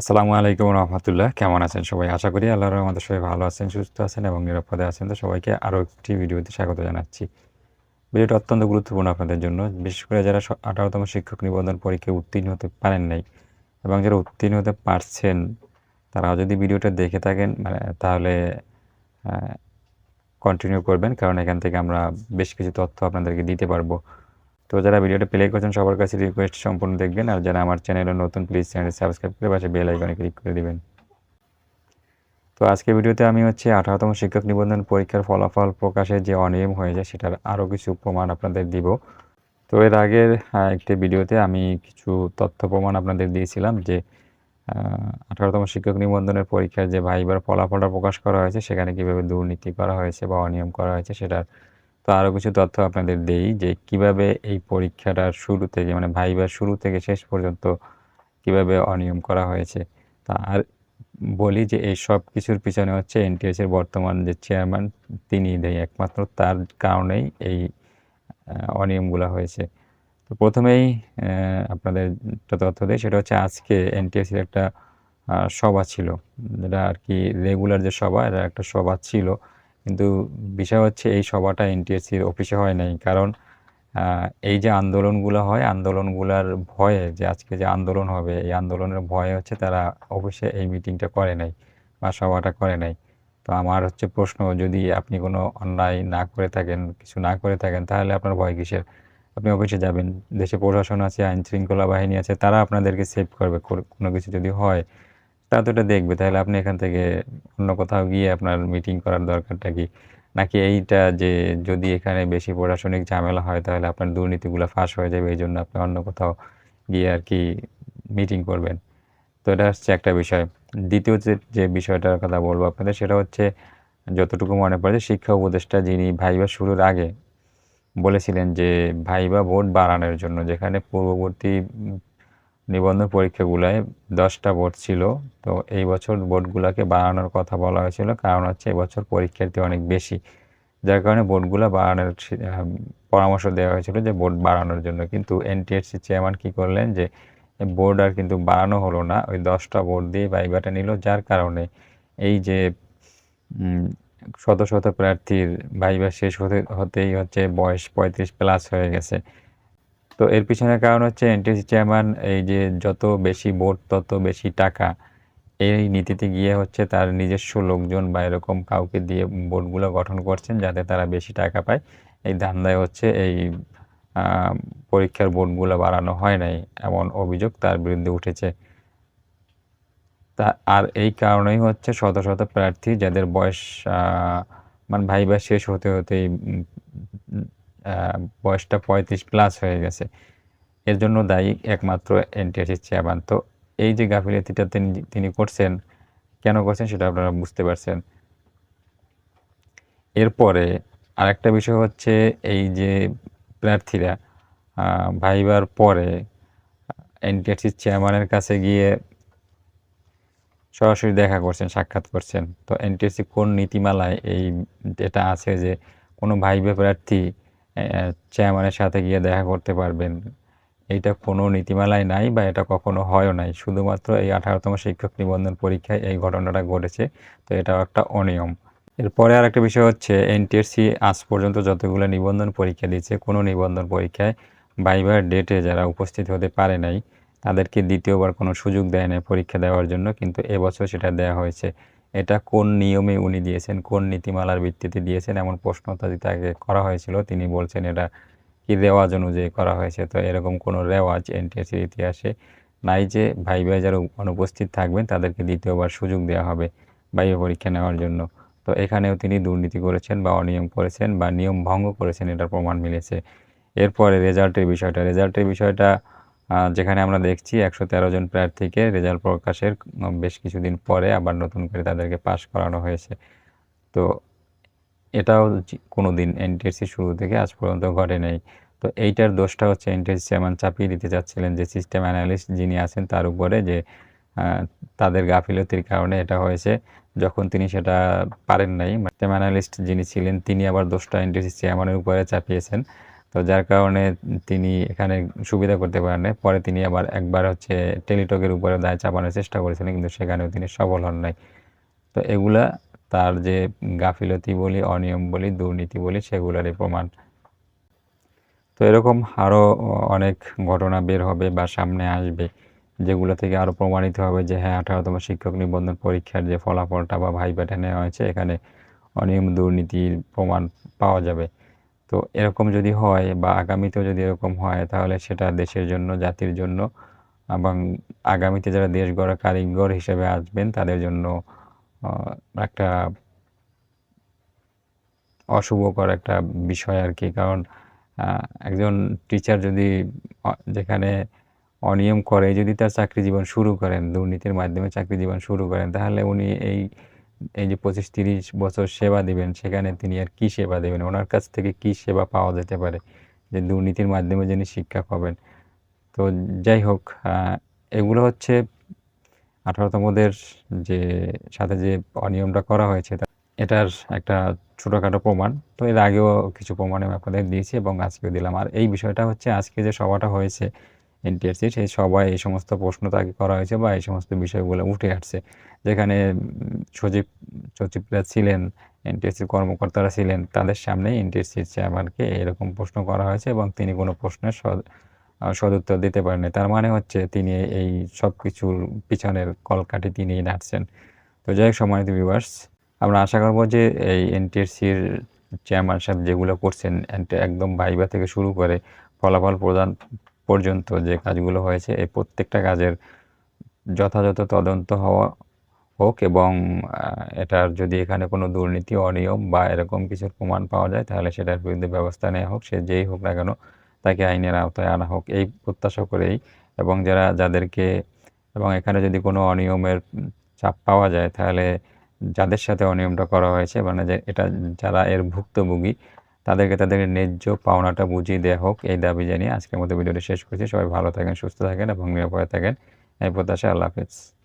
আসসালামু আলাইকুম রহমতুল্লাহ। কেমন আছেন সবাই? আশা করি আল্লাহর আমাদের সবাই ভালো আছেন, সুস্থ আছেন এবং নিরাপদে আছেন। তো সবাইকে আরও একটি ভিডিওতে স্বাগত জানাচ্ছি। ভিডিওটা অত্যন্ত গুরুত্বপূর্ণ আপনাদের জন্য। বিশেষ করে যারা আঠারোতম শিক্ষক নিবন্ধন পরীক্ষায় উত্তীর্ণ হতে পারেন নাই এবং যারা উত্তীর্ণ হতে পারছেন, তারাও যদি ভিডিওটা দেখে থাকেন মানে তাহলে কন্টিনিউ করবেন। কারণ এখান থেকে আমরা বেশ কিছু তথ্য আপনাদেরকে দিতে পারব। তো যারা ভিডিওটা প্লে করছেন, সবার কাছে রিকোয়েস্ট সম্পূর্ণ দেখবেন। আর যারা আমার চ্যানেলে নতুন প্লিজ চ্যানেল সাবস্ক্রাইব করে পাশে বেল আইকনে ক্লিক করে দিবেন। তো আজকে ভিডিওতে আমি হচ্ছে আঠারোতম শিক্ষক নিবন্ধন পরীক্ষার ফলাফল প্রকাশের যে অনিয়ম হয়েছে সেটার আরও কিছু প্রমাণ আপনাদের দিব। তো এর আগের একটি ভিডিওতে আমি কিছু তথ্য প্রমাণ আপনাদের দিয়েছিলাম যে আঠারোতম শিক্ষক নিবন্ধনের পরীক্ষার যে ভাইবার ফলাফলটা প্রকাশ করা হয়েছে, সেখানে কীভাবে দুর্নীতি করা হয়েছে বা অনিয়ম করা হয়েছে, সেটার তো আরও কিছু তথ্য আপনাদের দেই যে কীভাবে এই পরীক্ষাটার শুরু থেকে মানে ভাইবার শুরু থেকে শেষ পর্যন্ত কীভাবে অনিয়ম করা হয়েছে। তা আর বলি যে এই সব কিছুর পিছনে হচ্ছে এনটিএস এর বর্তমান যে চেয়ারম্যান, তিনি দেয় একমাত্র, তার কারণেই এই অনিয়মগুলো হয়েছে। তো প্রথমেই আপনাদের একটা তথ্য দেয় সেটা হচ্ছে আজকে এনটিএসির একটা সভা ছিল। যেটা আর কি রেগুলার যে সভা, এটা একটা সভা ছিল। কিন্তু বিষয় হচ্ছে এই সভাটা এনটিএসির অফিসে হয় নাই। কারণ এই যে আন্দোলনগুলো হয়, আন্দোলনগুলোর ভয়ে যে আজকে যে আন্দোলন হবে, এই আন্দোলনের ভয়ে হচ্ছে তারা অফিসে এই মিটিংটা করে নাই বা সভাটা করে নাই। তো আমার হচ্ছে প্রশ্ন, যদি আপনি কোনো অন্যায় না করে থাকেন, কিছু না করে থাকেন, তাহলে আপনার ভয় কিসের? আপনি অফিসে যাবেন, দেশে প্রশাসন আছে আইন শৃঙ্খলা বাহিনী আছে, তারা আপনাদেরকে সেভ করবে, কোনো কিছু যদি হয় তারা তো এটা দেখবে, তাহলে আপনি এখান থেকে অন্য কোথাও গিয়ে আপনার মিটিং করার দরকারটা কি? নাকি এইটা যে যদি এখানে বেশি প্রশাসনিক ঝামেলা হয়, তাহলে আপনার দুর্নীতিগুলো ফাঁস হয়ে যাবে, এই জন্য আপনি অন্য কোথাও গিয়ে আর কি মিটিং করবেন? তো এটা হচ্ছে একটা বিষয়। দ্বিতীয় যে যে বিষয়টার কথা বলব আপনাদের, সেটা হচ্ছে যতটুকু মনে পড়ে শিক্ষা উপদেষ্টা যিনি ভাইবা শুরুর আগে বলেছিলেন যে, ভাইবা ভোট বাড়ানোর জন্য, যেখানে পূর্ববর্তী নিবন্ধন পরীক্ষাগুলোয় দশটা বোর্ড ছিল। তো এই বছর বোর্ডগুলোকে বাড়ানোর কথা বলা হয়েছিল। কারণ হচ্ছে এবছর পরীক্ষার্থী অনেক বেশি। যার কারণে বোর্ডগুলো বাড়ানোর পরামর্শ দেওয়া হয়েছিল যে বোর্ড বাড়ানোর জন্য। কিন্তু এনটিএসসি চেয়ারম্যান কী করলেন যে বোর্ড আর কিন্তু বাড়ানো হলো না। ওই দশটা বোর্ড দিয়ে ভাইবাটা নিল। যার কারণে এই যে শত শত প্রার্থীর ভাইবা শেষ হতে, হতেই হচ্ছে বয়স পঁয়ত্রিশ প্লাস হয়ে গেছে। তো এর পিছনে কারণ হচ্ছে এনটিএসি চেয়ারম্যান এই যে যত বেশি ভোট, তত বেশি টাকা, এই নীতিতে গিয়ে হচ্ছে তার নিজস্ব লোকজন বা এরকম কাউকে দিয়ে বোর্ডগুলো গঠন করছেন যাতে তারা বেশি টাকা পায়। এই ধান্দায় হচ্ছে এই পরীক্ষার বোর্ডগুলো বাড়ানো হয় নাই এমন অভিযোগ তার বিরুদ্ধে উঠেছে। তা আর এই কারণেই হচ্ছে শত শত প্রার্থী যাদের বয়স মানে ভাইবা শেষ হতে হতেই বয়সটা পঁয়ত্রিশ প্লাস হয়ে গেছে। এর জন্য দায়ী একমাত্র এনটিএসির চেয়ারম্যান তো এই যে গাফিলতিটা তিনি তিনি করছেন, কেন করছেন সেটা আপনারা বুঝতে পারছেন। এরপরে আরেকটা বিষয় হচ্ছে এই যে প্রার্থীরা ভাইবার পরে এনটিএসির চেয়ারম্যানের কাছে গিয়ে সরাসরি দেখা করছেন, সাক্ষাৎ করছেন। তো এনটিএসসি কোন নীতিমালায় এই এটা আছে যে কোনো ভাইবে প্রার্থী চেয়ারম্যানের সাথে গিয়ে দেখা করতে পারবেন। এইটা কোনো নীতিমালায় নাই বা এটা কখনো হয়ও নাই। শুধুমাত্র এই আঠারোতম শিক্ষক নিবন্ধন পরীক্ষায় এই ঘটনাটা ঘটেছে, তো এটাও একটা অনিয়ম। এরপরে আর একটা বিষয় হচ্ছে এনটিএসসি আজ পর্যন্ত যতগুলো নিবন্ধন পরীক্ষা দিয়েছে, কোনো নিবন্ধন পরীক্ষায় ভাইবার ডেটে যারা উপস্থিত হতে পারে নাই, তাদেরকে দ্বিতীয়বার কোনো সুযোগ দেয় না পরীক্ষা দেওয়ার জন্য, কিন্তু এবছর সেটা দেওয়া হয়েছে। এটা কোন নিয়মে উনি দিয়েছেন, কোন নীতিমালার ভিত্তিতে দিয়েছেন এমন প্রশ্ন তাকে করা হয়েছিল। তিনি বলছেন এটা কি রেওয়াজ অনুযায়ী করা হয়েছে? তো এরকম কোনো রেওয়াজ এনটিএসির ইতিহাসে নাই যে ভাই ভাই যারা অনুপস্থিত থাকবেন তাদেরকে দ্বিতীয়বার সুযোগ দেওয়া হবে ভাইবা পরীক্ষা নেওয়ার জন্য। তো এখানেও তিনি দুর্নীতি করেছেন বা অনিয়ম করেছেন বা নিয়ম ভঙ্গ করেছেন এটার প্রমাণ মিলেছে। এরপরে রেজাল্টের বিষয়টা রেজাল্টের বিষয়টা যেখানে আমরা দেখছি একশো তেরো জন প্রার্থীকে রেজাল্ট প্রকাশের বেশ কিছুদিন পরে আবার নতুন করে তাদেরকে পাশ করানো হয়েছে। তো এটাও কোনো দিন এনটিএসসি শুরু থেকে আজ পর্যন্ত ঘটে নাই। তো এইটার দোষটা হচ্ছে এনটিএসসি চেয়ারম্যান চাপিয়ে দিতে চাচ্ছিলেন যে সিস্টেম অ্যানালিস্ট যিনি আছেন তার উপরে যে তাদের গাফিলতির কারণে এটা হয়েছে। যখন তিনি সেটা পারেন নাই সিস্টেম অ্যানালিস্ট যিনি ছিলেন, তিনি আবার দোষটা এনটিএসসি চেয়ারম্যানের উপরে চাপিয়েছেন। তো যার কারণে তিনি এখানে সুবিধা করতে পারেন পরে তিনি আবার একবার হচ্ছে টেলিটকের উপরে দায় চাপানোর চেষ্টা করেছিলেন, কিন্তু সেখানেও তিনি সফল হন নাই। তো এগুলা তার যে গাফিলতি বলি, অনিয়ম বলি, দুর্নীতি বলি, সেগুলারই প্রমাণ। তো এরকম আরও অনেক ঘটনা বের হবে বা সামনে আসবে, যেগুলো থেকে আরও প্রমাণিত হবে যে হ্যাঁ আঠারোতম শিক্ষক নিবন্ধন পরীক্ষার যে ফলাফলটা বা ভাইবাটা নেওয়া হয়েছে, এখানে অনিয়ম, দুর্নীতির প্রমাণ পাওয়া যাবে। তো এরকম যদি হয় বা আগামীতেও যদি এরকম হয়, তাহলে সেটা দেশের জন্য, জাতির জন্য এবং আগামীতে যারা দেশ গড়া কারিগর হিসেবে আসবেন, তাদের জন্য একটা অশুভকর একটা বিষয় আর কি। কারণ একজন টিচার যদি যেখানে অনিয়ম করে, যদি তার চাকরি জীবন শুরু করেন, দুর্নীতির মাধ্যমে চাকরি জীবন শুরু করেন, তাহলে উনি এই এই যে পঁচিশ তিরিশ বছর সেবা দিবেন, সেখানে তিনি আর কি সেবা দেবেন? ওনার কাছ থেকে কি সেবা পাওয়া যেতে পারে? যে দুর্নীতির মাধ্যমে যিনি শিক্ষক হবেন তো যাই হোক এগুলো হচ্ছে আঠারোতমদের যে, সাথে যে অনিয়মটা করা হয়েছে এটার একটা ছোটোখাটো প্রমাণ। তো এর আগেও কিছু প্রমাণ আমি আপনাদের দিয়েছি এবং আজকেও দিলাম। আর এই বিষয়টা হচ্ছে, আজকে যে সভাটা হয়েছে এনটিএসসি সেই সবাই এই সমস্ত প্রশ্ন তাকে করা হয়েছে বা এই সমস্ত বিষয়গুলো উঠে আসছে। যেখানে সচিব সচিবরা ছিলেন এনটিএসসির কর্মকর্তারা ছিলেন, তাদের সামনে এনটিএসসির চেয়ারম্যানকে এরকম প্রশ্ন করা হয়েছে এবং তিনি কোনো প্রশ্নের সদুত্তর দিতে পারেননি। তার মানে হচ্ছে তিনি এই সব কিছুর পিছনের কলকাঠি তিনি নাড়ছেন। তো যাই হোক, সম্মানিত ভিউয়ার্স আমরা আশা করব যে এই এনটিএসসির চেয়ারম্যান সাহেব যেগুলো করছেন একদম ভাইবা থেকে শুরু করে ফলাফল প্রদান পর্যন্ত যে কাজগুলো হয়েছে, এই প্রত্যেকটা কাজের যথাযথ তদন্ত হওয়া হোক এবং এটার যদি এখানে কোনো দুর্নীতি, অনিয়ম বা এরকম কিছুর প্রমাণ পাওয়া যায়, তাহলে সেটার বিরুদ্ধে ব্যবস্থা নেওয়া হোক, সে যেই হোক না কেন তাকে আইনের আওতায় আনা হোক, এই প্রত্যাশা করেই। এবং যারা, যাদেরকে, এবং এখানে যদি কোনো অনিয়মের চাপ পাওয়া যায়, তাহলে যাদের সাথে অনিয়মটা করা হয়েছে মানে যে, এটা যারা এর ভুক্তভোগী তাদেরকে তাদের ন্যায্য পাওনাটা বুঝিয়ে দেওয়া হোক, এই দাবি জানিয়ে আজকের মতো ভিডিওটি শেষ করছি। সবাই ভালো থাকেন, সুস্থ থাকেন এবং নিরাপদে থাকেন। এই প্রত্যাশা আল্লাহ হাফিজ।